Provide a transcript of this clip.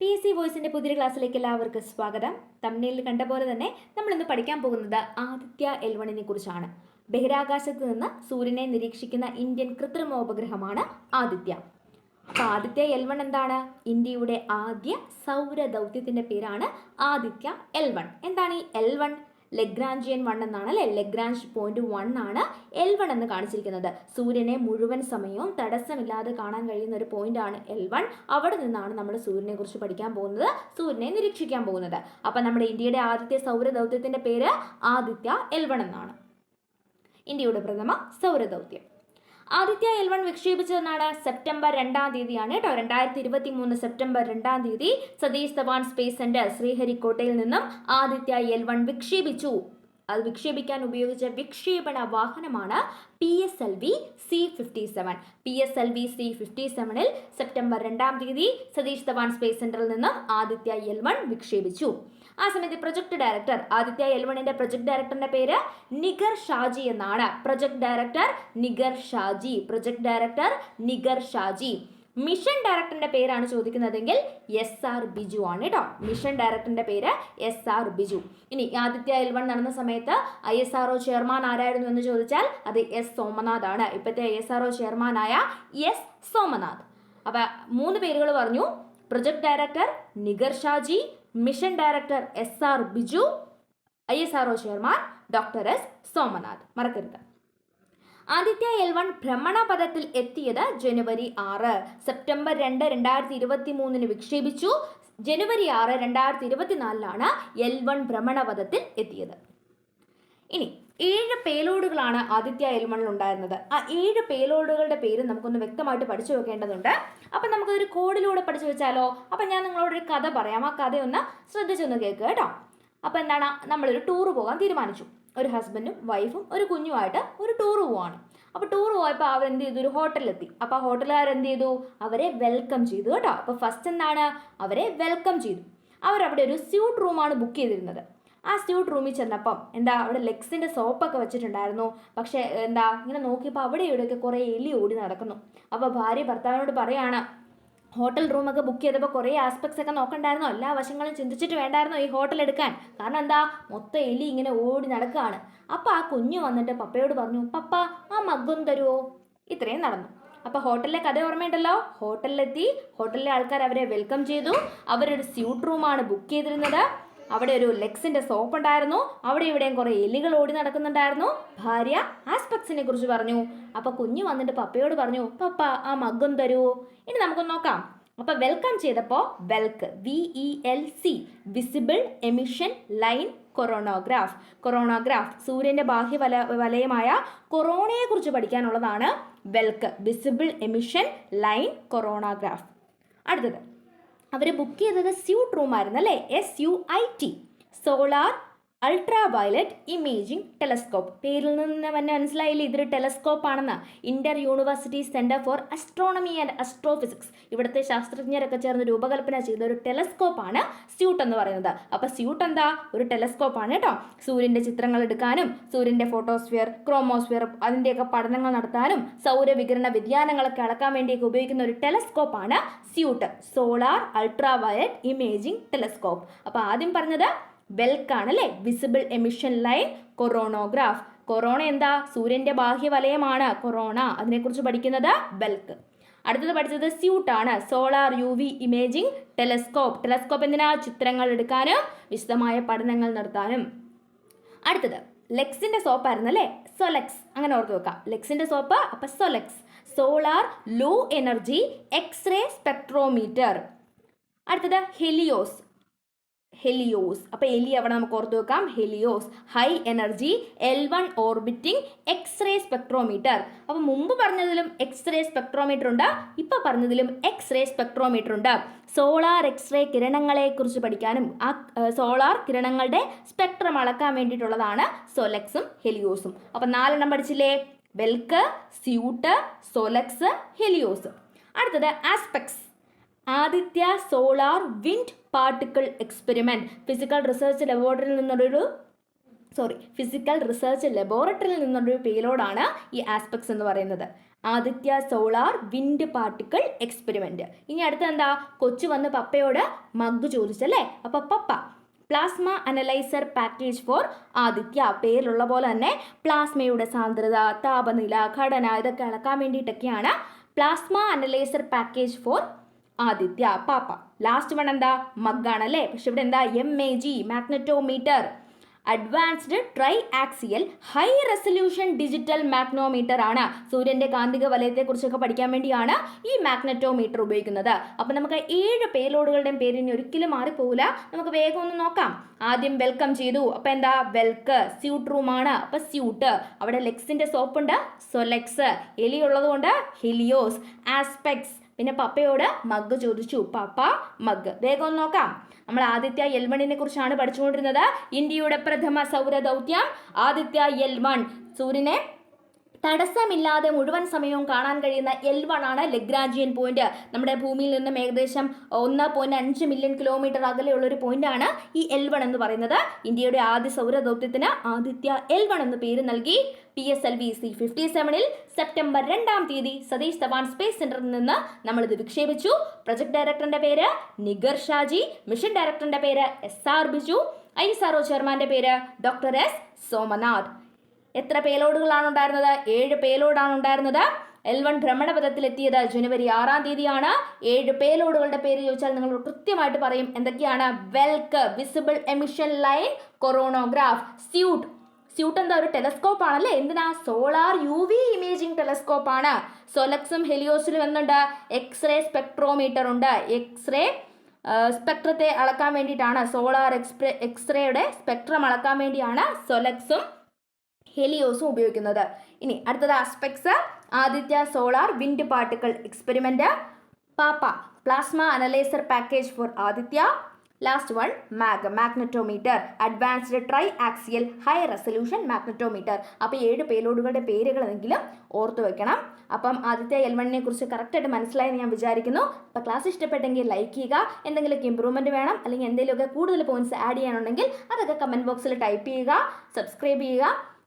P S C വോയിസിന്റെ പുതിയ ക്ലാസ്സിലേക്ക് എല്ലാവർക്കും സ്വാഗതം. തമിഴിൽ കണ്ട പോലെ തന്നെ നമ്മൾ ഇന്ന് പഠിക്കാൻ പോകുന്നത് ആദിത്യ എൽ വണ്ണിനെ കുറിച്ചാണ്. ബഹിരാകാശത്ത് നിന്ന് സൂര്യനെ നിരീക്ഷിക്കുന്ന ഇന്ത്യൻ കൃത്രിമോപഗ്രഹമാണ് ആദിത്യ. ആദിത്യ എൽ വൺ എന്താണ്? ഇന്ത്യയുടെ ആദ്യ സൗര ദൗത്യത്തിന്റെ പേരാണ് ആദിത്യ എൽ വൺ എന്താണ് ഈ എൽ വൺ ലെഗ്രാഞ്ചിയൻ വൺ എന്നാണ് അല്ലെ? ലെഗ്രാഞ്ച് പോയിന്റ് വൺ ആണ് എൽ വൺ എന്ന് കാണിച്ചിരിക്കുന്നത്. സൂര്യനെ മുഴുവൻ സമയവും തടസ്സമില്ലാതെ കാണാൻ കഴിയുന്ന ഒരു പോയിന്റ് ആണ് എൽ വൺ അവിടെ നിന്നാണ് നമ്മൾ സൂര്യനെ കുറിച്ച് പഠിക്കാൻ പോകുന്നത് സൂര്യനെ നിരീക്ഷിക്കാൻ പോകുന്നത്. അപ്പം നമ്മുടെ ഇന്ത്യയുടെ ആദ്യത്തെ സൗരദൗത്യത്തിന്റെ പേര് ആദിത്യ എൽ വൺ എന്നാണ്. ഇന്ത്യയുടെ പ്രഥമ സൗരദൗത്യം ആദിത്യ എൽ വൺ വിക്ഷേപിച്ചതെന്നാണ് സെപ്റ്റംബർ രണ്ടാം തീയതിയാണ് കേട്ടോ. രണ്ടായിരത്തി ഇരുപത്തി മൂന്ന് സെപ്റ്റംബർ രണ്ടാം തീയതി സതീഷ് ധവാൻ സ്പേസ് സെന്റർ ശ്രീഹരിക്കോട്ടയിൽ നിന്നും ആദിത്യ എൽ വൺ വിക്ഷേപിച്ചു. അത് വിക്ഷേപിക്കാൻ ഉപയോഗിച്ച വിക്ഷേപണ വാഹനമാണ് P S L V C fifty seven P S L V C fifty സെവനിൽ സെപ്റ്റംബർ രണ്ടാം തീയതി സതീഷ് ധവാൻ സ്പേസ് സെന്ററിൽ നിന്ന് ആദിത്യ എൽ വൺ വിക്ഷേപിച്ചു. ആ സമയത്ത് പ്രൊജക്ട് ഡയറക്ടർ ആദിത്യ എൽ വണ്ണിന്റെ പ്രൊജക്ട് ഡയറക്ടറിന്റെ പേര് നിഗർ ഷാജി എന്നാണ്. Project director Nigar Shaji project director Nigar Shaji. Mission ഡയറക്ടറിന്റെ പേരാണ് ചോദിക്കുന്നതെങ്കിൽ എസ് ആർ ബിജു ആണ് കേട്ടോ മിഷൻ ഡയറക്ടറിന്റെ പേര് എസ് ആർ ബിജു. ഇനി ആദിത്യ എൽ വൺ നടന്ന സമയത്ത് I S R O chairman ആരായിരുന്നു എന്ന് ചോദിച്ചാൽ അത് എസ് സോമനാഥ് ആണ്. ഇപ്പോഴത്തെ ഐ എസ് ആർ ഒ ചെയർമാനായ എസ് സോമനാഥ്. അപ്പൊ മൂന്ന് പേരുകൾ പറഞ്ഞു. Project director Nigar Shaji mission director S R Biju I S R O chairman doctor S Somnath. മറക്കരുത്. ആദിത്യ എൽ വൺ ഭ്രമണപഥത്തിൽ എത്തിയത് ജനുവരി ആറ്. സെപ്റ്റംബർ രണ്ട് രണ്ടായിരത്തി ഇരുപത്തി മൂന്നിന് വിക്ഷേപിച്ചു. ജനുവരി ആറ് രണ്ടായിരത്തി ഇരുപത്തിനാലിലാണ് എൽ വൺ ഭ്രമണപഥത്തിൽ എത്തിയത്. ഇനി ഏഴ് പേലോഡുകളാണ് ആദിത്യ എൽ വണ്ണിൽ ഉണ്ടായിരുന്നത്. ആ ഏഴ് പേലോഡുകളുടെ പേര് നമുക്കൊന്ന് വ്യക്തമായിട്ട് പഠിച്ചു വെക്കേണ്ടതുണ്ട്. അപ്പം നമുക്കൊരു കോഡിലൂടെ പഠിച്ചു വെച്ചാലോ? അപ്പം ഞാൻ നിങ്ങളോടൊരു കഥ പറയാം. ആ കഥയൊന്ന് ശ്രദ്ധിച്ചൊന്ന് കേൾക്കുക കേട്ടോ. അപ്പം എന്താണ്? നമ്മളൊരു ടൂർ പോകാൻ തീരുമാനിച്ചു. ഒരു ഹസ്ബൻഡും വൈഫും ഒരു കുഞ്ഞുമായിട്ട് ഒരു ടൂർ പോവാണ്. അപ്പോൾ ടൂർ പോയപ്പോൾ അവരെന്ത് ചെയ്തു? ഒരു ഹോട്ടലിലെത്തി അപ്പോൾ ആ ഹോട്ടലുകാർ എന്ത് ചെയ്തു? അവരെ വെൽക്കം ചെയ്തു കേട്ടോ. അപ്പോൾ ഫസ്റ്റ് എന്താണ്? അവരെ വെൽക്കം ചെയ്തു. അവരവിടെ ഒരു സ്യൂട്ട് റൂമാണ് ബുക്ക് ചെയ്തിരുന്നത്. ആ സ്യൂട്ട് റൂമിൽ ചെന്നപ്പം എന്താ? അവിടെ ലെഗ്സിന്റെ സോപ്പൊക്കെ വെച്ചിട്ടുണ്ടായിരുന്നു. പക്ഷേ എന്താ? ഇങ്ങനെ നോക്കിയപ്പോൾ അവിടെ ഇവിടെയൊക്കെ കുറേ എലി ഓടി നടക്കുന്നു. അപ്പോൾ ഭാര്യ ഭർത്താവിനോട് പറയാണ് ഹോട്ടൽ റൂമൊക്കെ ബുക്ക് ചെയ്തപ്പോൾ കുറേ ആസ്പെക്ട്സ് ഒക്കെ നോക്കണ്ടായിരുന്നോ. എല്ലാ വശങ്ങളും ചിന്തിച്ചിട്ട് വേണ്ടായിരുന്നോ ഈ ഹോട്ടൽ എടുക്കാൻ. കാരണം എന്താ? മൊത്തം എലി ഇങ്ങനെ ഓടി നടക്കുകയാണ്. അപ്പോൾ ആ കുഞ്ഞ് വന്നിട്ട് പപ്പയോട് പറഞ്ഞു പപ്പ ആ മഗ്ഗും തരുമോ ഇത്രയും നടന്നു. അപ്പോൾ ഹോട്ടലിലെ കഥ ഓർമ്മയുണ്ടല്ലോ? ഹോട്ടലിലെത്തി ഹോട്ടലിലെ ആൾക്കാർ അവരെ വെൽക്കം ചെയ്തു. അവരൊരു സ്യൂട്ട് റൂമാണ് ബുക്ക് ചെയ്തിരുന്നത്. അവിടെ ഒരു ലെക്സിന്റെ സോപ്പ് ഉണ്ടായിരുന്നു. അവിടെ ഇവിടെയും കുറെ എലികൾ ഓടി നടക്കുന്നുണ്ടായിരുന്നു. ഭാര്യ ആസ്പെക്സിനെ കുറിച്ച് പറഞ്ഞു. അപ്പൊ കുഞ്ഞു വന്നിട്ട് പപ്പയോട് പറഞ്ഞു പപ്പ ആ മഗ്ഗും തരൂ. ഇനി നമുക്കൊന്ന് നോക്കാം. അപ്പൊ വെൽക്കം ചെയ്തപ്പോൾ VELC V E L C visible emission line coronagraph coronagraph സൂര്യന്റെ ബാഹ്യ വല വലയമായ കൊറോണയെ കുറിച്ച് പഠിക്കാനുള്ളതാണ് VELC visible emission line coronagraph അടുത്തത്. അവർ ബുക്ക് ചെയ്തത് സ്യൂട്ട് റൂം ആയിരുന്നു അല്ലേ S U I T solar ultra violet imaging telescope. പേരിൽ നിന്ന് തന്നെ മനസ്സിലായില്ലേ? ഇതൊരു ടെലസ്കോപ്പ് ആണെന്ന് inter university centre for astronomy and astrophysics. ഇവിടുത്തെ ശാസ്ത്രജ്ഞരൊക്കെ ചേർന്ന് രൂപകൽപ്പന ചെയ്ത ഒരു ടെലസ്കോപ്പ് ആണ് സ്യൂട്ട് എന്ന് പറയുന്നത്. അപ്പോൾ സ്യൂട്ട് എന്താ? ഒരു ടെലസ്കോപ്പ് ആണ് കേട്ടോ. സൂര്യന്റെ ചിത്രങ്ങൾ എടുക്കാനും സൂര്യന്റെ ഫോട്ടോസ്ഫിയർ ക്രോമോസ്ഫിയർ അതിന്റെയൊക്കെ പഠനങ്ങൾ നടത്താനും സൗരവികിരണ വ്യതിയാനങ്ങളൊക്കെ അളക്കാൻ വേണ്ടിയൊക്കെ ഉപയോഗിക്കുന്ന ഒരു ടെലസ്കോപ്പ് ആണ് SUIT. Solar ultraviolet imaging telescope. അപ്പോൾ ആദ്യം പറഞ്ഞത് ബെൽക്കാണ് അല്ലേ visible emission line coronagraph corona എന്താ? സൂര്യന്റെ ബാഹ്യവലയമാണ് കൊറോണ അതിനെക്കുറിച്ച് പഠിക്കുന്നത് ബെൽക്ക്. അടുത്തത് പഠിച്ചത് സ്യൂട്ടാണ്. Solar U V imaging telescope telescope എന്തിനാ? ചിത്രങ്ങൾ എടുക്കാനും വിശദമായ പഠനങ്ങൾ നടത്താനും. അടുത്തത് ലെക്സിന്റെ സോപ്പ് ആയിരുന്നു അല്ലേ? സൊലെക്സ് അങ്ങനെ ഓർത്ത് വെക്കാം. ലെക്സിന്റെ സോപ്പ് അപ്പൊ SoLEXS solar low energy X-ray spectrometer അടുത്തത് ഹെലിയോസ് ഹെലിയോസ്. അപ്പോൾ എലി അവിടെ നമുക്ക് ഓർത്ത് വെക്കാം? HELIOS. High energy L one orbiting X-ray spectrometer. അപ്പോൾ മുമ്പ് പറഞ്ഞതിലും എക്സ്റേ സ്പെക്ട്രോമീറ്റർ ഉണ്ട്. ഇപ്പോൾ പറഞ്ഞതിലും എക്സ്റേ സ്പെക്ട്രോമീറ്റർ ഉണ്ട്. സോളാർ എക്സ്റേ കിരണങ്ങളെ കുറിച്ച് പഠിക്കാനും ആ സോളാർ കിരണങ്ങളുടെ സ്പെക്ട്രം അളക്കാൻ വേണ്ടിയിട്ടുള്ളതാണ് സൊലെക്സും ഹെലിയോസും. അപ്പോൾ നാലെണ്ണം പഠിച്ചില്ലേ? ബെൽക്ക് സ്യൂട്ട് സൊലക്സ് ഹെലിയോസ്. അടുത്തത് ASPEX Aditya solar wind particle experiment physical research ലബോറട്ടറിയിൽ നിന്നൊരു സോറി ഫിസിക്കൽ റിസർച്ച് ലബോറട്ടറിയിൽ നിന്നുള്ളൊരു പേലോഡാണ് ഈ ആസ്പെക്ട്സ് എന്ന് പറയുന്നത്. Aditya solar wind particle experiment ഇനി അടുത്ത എന്താ കൊച്ചു വന്ന് പപ്പയോട് മഗ് ചോദിച്ചല്ലേ? അപ്പോൾ പപ്പ plasma analyser package for Aditya. പേരിലുള്ള പോലെ തന്നെ പ്ലാസ്മയുടെ സാന്ദ്രത താപനില ഘടന ഇതൊക്കെ അളക്കാൻ വേണ്ടിയിട്ടൊക്കെയാണ് plasma analyser package for Aditya PAPA. Last one എന്താ? മഗ്ഗാണല്ലേ? പക്ഷെ ഇവിടെ എന്താ? M A G magnetometer advanced tri axial high resolution digital magnometer ആണ്. സൂര്യന്റെ കാന്തിക വലയത്തെക്കുറിച്ചൊക്കെ പഠിക്കാൻ വേണ്ടിയാണ് ഈ മാഗ്നറ്റോമീറ്റർ ഉപയോഗിക്കുന്നത്. അപ്പോൾ നമുക്ക് ഏഴ് പേലോഡുകളുടെയും പേര് ഇനി ഒരിക്കലും മാറിപ്പോകില്ല നമുക്ക് വേഗം ഒന്ന് നോക്കാം. ആദ്യം വെൽക്കം ചെയ്തു. അപ്പോൾ എന്താ? വെൽക്ക് സ്യൂട്ട് റൂമാണ് അപ്പോൾ അപ്പം സ്യൂട്ട് അവിടെ ലെക്സിന്റെ സോപ്പ് ഉണ്ട്. സൊലെക്സ് എലി ഉള്ളതുകൊണ്ട് ഹെലിയോസ് ആസ്പെക്സ് പിന്നെ പപ്പയോട് മഗ് ചോദിച്ചു. പപ്പ മഗ് വേഗം നോക്കാം. നമ്മൾ ആദിത്യ എൽവണിനെ കുറിച്ചാണ് പഠിച്ചുകൊണ്ടിരുന്നത്. ഇന്ത്യയുടെ പ്രഥമ സൗര ദൗത്യം ആദിത്യ എൽ വൺ സൂര്യനെ തടസ്സമില്ലാതെ മുഴുവൻ സമയവും കാണാൻ കഴിയുന്ന എൽ വൺ ആണ് ലഗ്രാജിയൻ പോയിന്റ് നമ്മുടെ ഭൂമിയിൽ നിന്നും ഏകദേശം ഒന്ന് പോയിന്റ് അഞ്ച് മില്യൺ കിലോമീറ്റർ അകലെയുള്ള ഒരു പോയിന്റാണ് ഈ എൽ വൺ എന്ന് പറയുന്നത്. ഇന്ത്യയുടെ ആദ്യ സൗരദൗത്യത്തിന് ആദിത്യ എൽ വൺ എന്ന് പേര് നൽകി. P S L V C fifty സെവനിൽ സെപ്റ്റംബർ രണ്ടാം തീയതി സതീഷ് ധവാൻ സ്പേസ് സെന്ററിൽ നിന്ന് നമ്മളിത് വിക്ഷേപിച്ചു. പ്രൊജക്ട് ഡയറക്ടറിന്റെ പേര് നിഗർ ഷാജി മിഷൻ ഡയറക്ടറിന്റെ പേര് S R Biju I S R ചെയർമാന്റെ പേര് ഡോക്ടർ എസ് സോമനാഥ്. എത്ര പേലോഡുകളാണ് ഉണ്ടായിരുന്നത്? ഏഴ് പേലോഡാണ് ഉണ്ടായിരുന്നത്. എൽ വൺ ഭ്രമണപഥത്തിലെത്തിയത് ജനുവരി ആറാം തീയതിയാണ്. ഏഴ് പേലോഡുകളുടെ പേര് ചോദിച്ചാൽ നിങ്ങൾ കൃത്യമായിട്ട് പറയും. എന്തൊക്കെയാണ്? VELC visible emission line coronagraph SUIT SUIT എന്താ? ഒരു ടെലസ്കോപ്പ് ആണല്ലേ? എന്തിനാ? Solar U V imaging telescope ആണ്. സൊലക്സും ഹെലിയോസിലും എന്തുണ്ട് എക്സ്റേ സ്പെക്ട്രോമീറ്റർ ഉണ്ട്. എക്സ്റേ സ്പെക്ട്രത്തെ അളക്കാൻ വേണ്ടിയിട്ടാണ്. സോളാർ എക്സ്പ്രേ എക്സ്റേയുടെ സ്പെക്ട്രം അളക്കാൻ വേണ്ടിയാണ് സൊലക്സും ഹെലിയോസും ഉപയോഗിക്കുന്നത് ഇനി അടുത്തത് aspects Aditya solar wind particle experiment PAPA plasma analyser package for Aditya last one MAG magnetometer advanced tri axial high resolution magnetometer അപ്പോൾ ഏഴ് പേലോഡുകളുടെ പേരുകളെങ്കിലും ഓർത്തു വെക്കണം. അപ്പം ആദ്യത്തെ എൽവണ്ണിനെ കുറിച്ച് കറക്റ്റായിട്ട് മനസ്സിലായെന്ന് ഞാൻ വിചാരിക്കുന്നു. അപ്പോൾ ക്ലാസ് ഇഷ്ടപ്പെട്ടെങ്കിൽ ലൈക്ക് ചെയ്യുക. എന്തെങ്കിലുമൊക്കെ ഇമ്പ്രൂവ്മെന്റ് വേണം അല്ലെങ്കിൽ എന്തെങ്കിലുമൊക്കെ കൂടുതൽ പോയിന്റ്സ് ആഡ് ചെയ്യാനുണ്ടെങ്കിൽ അതൊക്കെ കമന്റ് ബോക്സിൽ ടൈപ്പ് ചെയ്യുക സബ്സ്ക്രൈബ് ചെയ്യുക.